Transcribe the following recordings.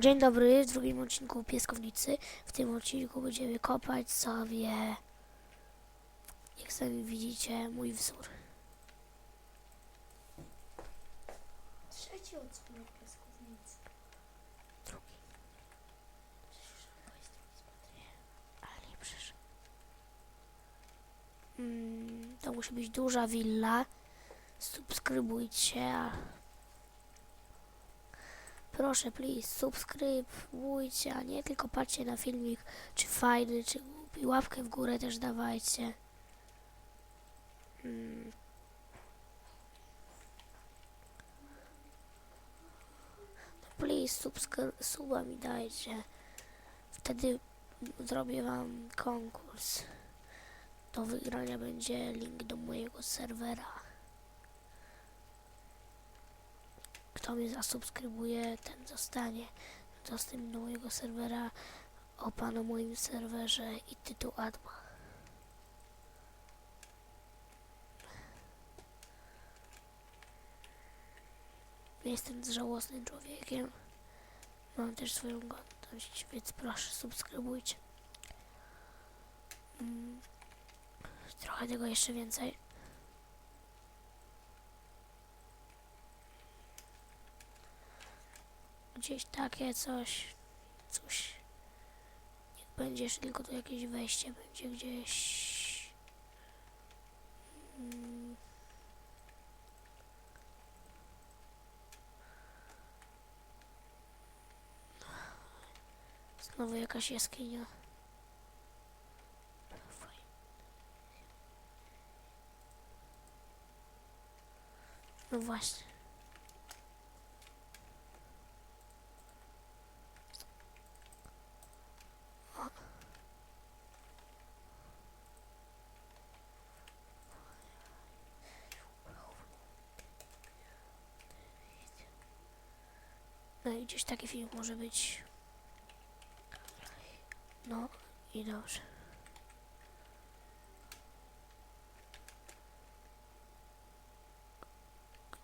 Dzień dobry, w drugim odcinku Pieskownicy. W tym odcinku będziemy kopać sobie, jak sami widzicie, mój wzór. Trzeci odcinek piaskownicy. Drugi. Ale nie przyszedł. Mm, to musi być duża willa. Subskrybujcie. Proszę, please, subskrybujcie, a nie tylko patrzcie na filmik, czy fajny, czy głupi. Łapkę w górę też dawajcie. Mm. please subskry- suba mi dajcie. Wtedy zrobię wam konkurs. Do wygrania będzie link do mojego serwera. Kto mnie zasubskrybuje, ten zostanie dostęp do mojego serwera. Opa na moim serwerze i tytuł adma. Jestem żałosnym człowiekiem. Mam też swoją godność, więc proszę subskrybujcie. Mm. Trochę tego jeszcze więcej. Gdzieś takie coś, coś. Niech będziesz tylko tu jakieś wejście będzie gdzieś. Mm. Znowu jakaś jaskinia. No właśnie. I gdzieś taki film może być. No i dobrze.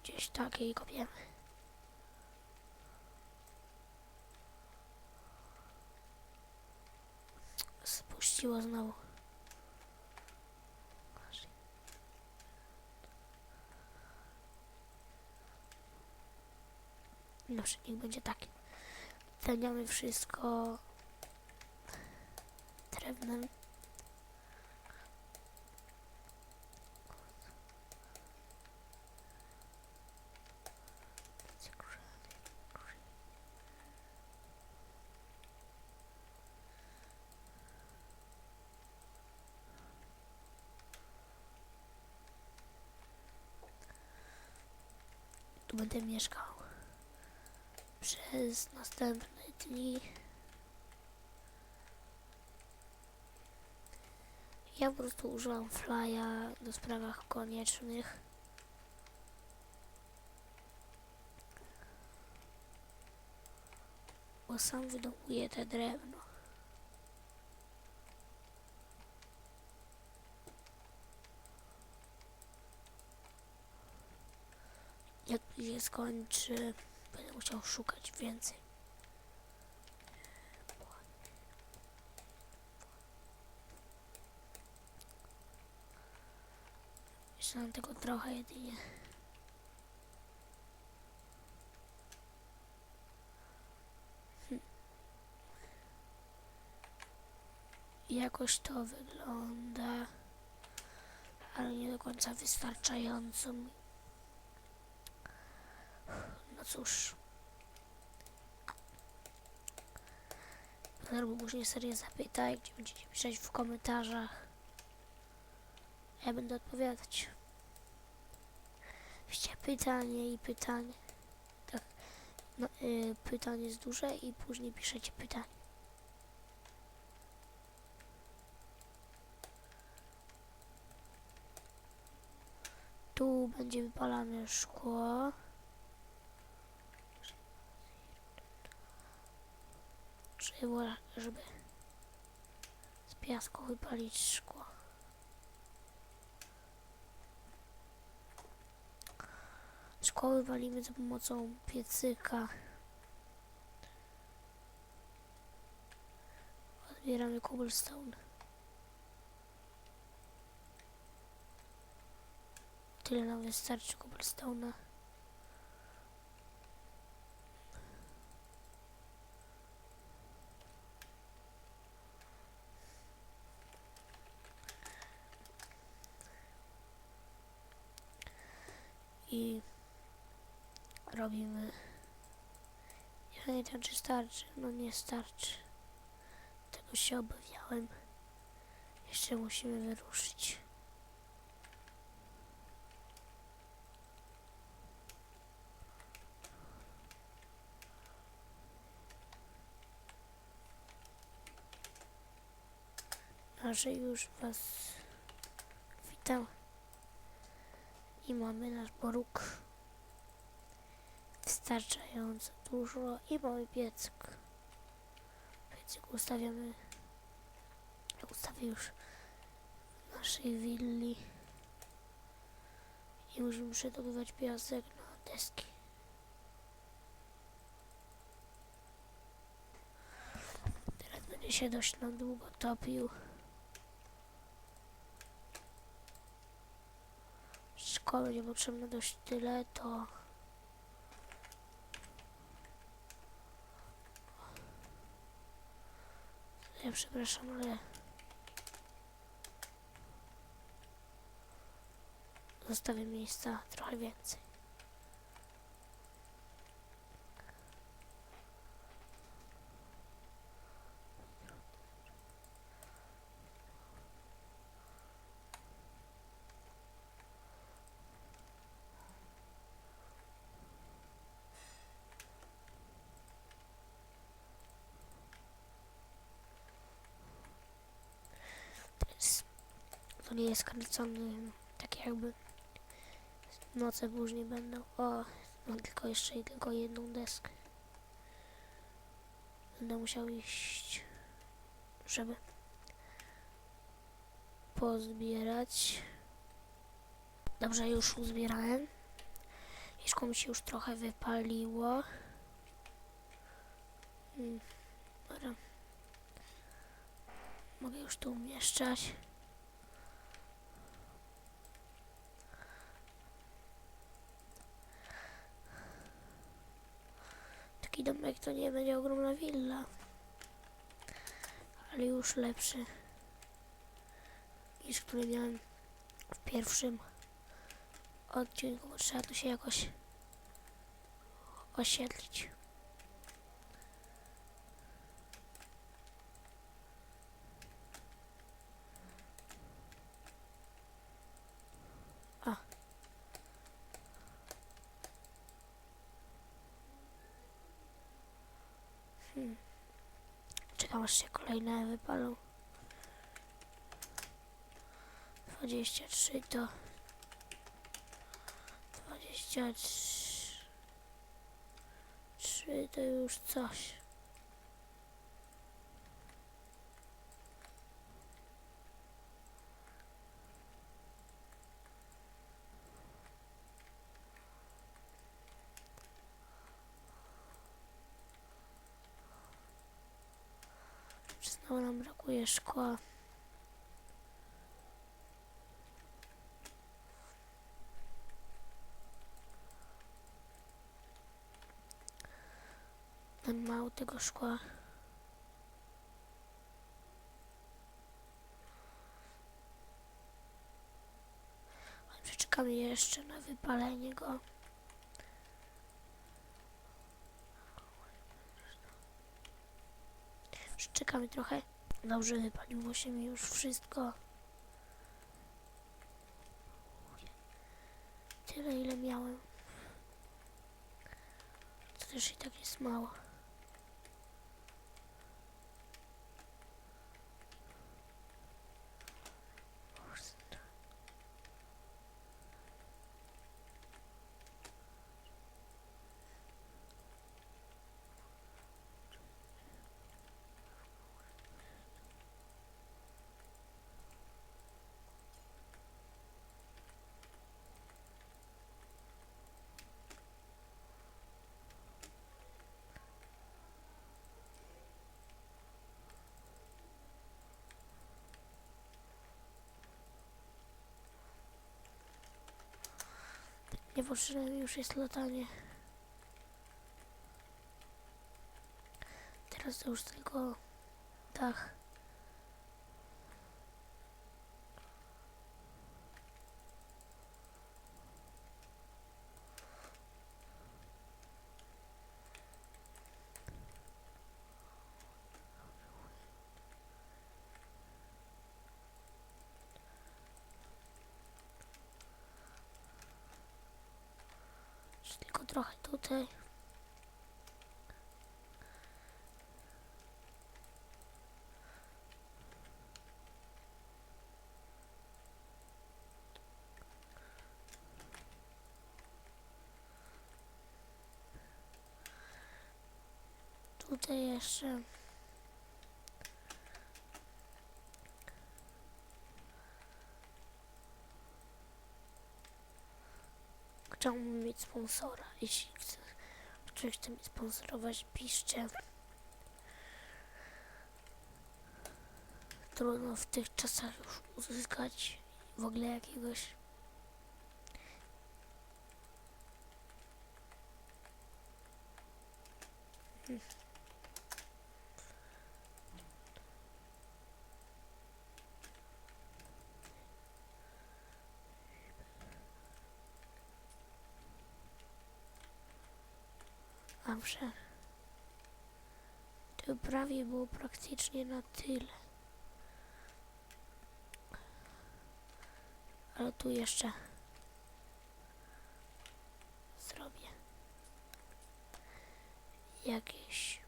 Gdzieś takiej kopiemy. Spuściło znowu. Dobrze, niech będzie taki. Taniamy wszystko drewnem. Tu będę mieszkał przez następne dni. Ja po prostu używam flya do sprawach koniecznych. Bo sam wydobuję te drewno. Jak się skończy, będę musiał szukać więcej. Jeszcze mam tego trochę jedynie. Hm. Jakoś to wygląda, ale nie do końca wystarczająco mi. Cóż. Albo później serię zapytaj, gdzie będziecie pisać w komentarzach. Ja będę odpowiadać. Piszcie pytanie i pytanie. Tak. No, y, pytanie jest duże i później piszecie pytanie. Tu będzie wypalane szkło. żeby z piasku wypalić szkło. Szkło wypalimy za pomocą piecyka. Odbieramy cobblestone. Tyle nam wystarczy cobblestone'a. Pamiętam czy starczy. No nie starczy. Tego się obawiałem. Jeszcze musimy wyruszyć. A że już Was witam. I mamy nasz boruk. Wystarczająco dużo i mamy piecyk. Piecyk ustawiamy. Ustawię już naszej willi. I musimy przedobywać piasek na deski. Teraz będzie się dość na długo topił. Szkoły będzie potrzebne dość tyle, to ja przepraszam, ale zostawię miejsca trochę więcej. To, jest, to nie jest kręcony tak jakby noce później będą. O, mam tylko jeszcze tylko jedną deskę. Będę musiał iść, żeby pozbierać. Dobrze, już uzbierałem. Mieszko mi się już trochę wypaliło. Mm, Dobra. Mogę już tu umieszczać. Taki domek to nie będzie ogromna willa. Ale już lepszy niż który miałem w pierwszym odcinku, trzeba tu się jakoś osiedlić. A. Hmm. Się kolejne wypalą. 23 to 23 to już coś. Nam brakuje szkła. Mam mało tego szkła. Przeczekamy jeszcze na wypalenie go. Przeczekamy trochę. Dobrze, wypaliło się mi już wszystko. Tyle ile miałem. To też i tak jest mało. Niepotrzebne już jest latanie. Teraz to już tylko dach. Jeszcze tylko trochę tutaj. Tutaj jeszcze. Mieć sponsora. Jeśli chce, ktoś chce mi sponsorować, piszcie. Trudno w tych czasach już uzyskać w ogóle jakiegoś. Hmm. Dobrze. To prawie było praktycznie na tyle. Ale tu jeszcze zrobię jakieś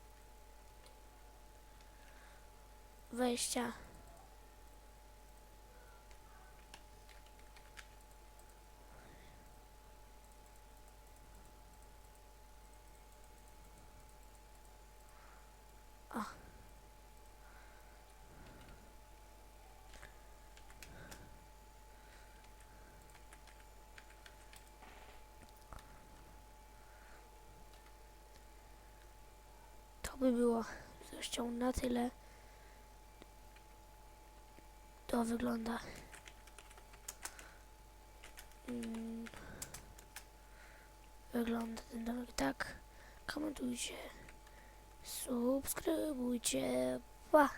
wejścia. O. To by było zresztą na tyle. To wygląda. Mm. Wygląda ten domek tak. Komentujcie. Subskrybujcie. Pa!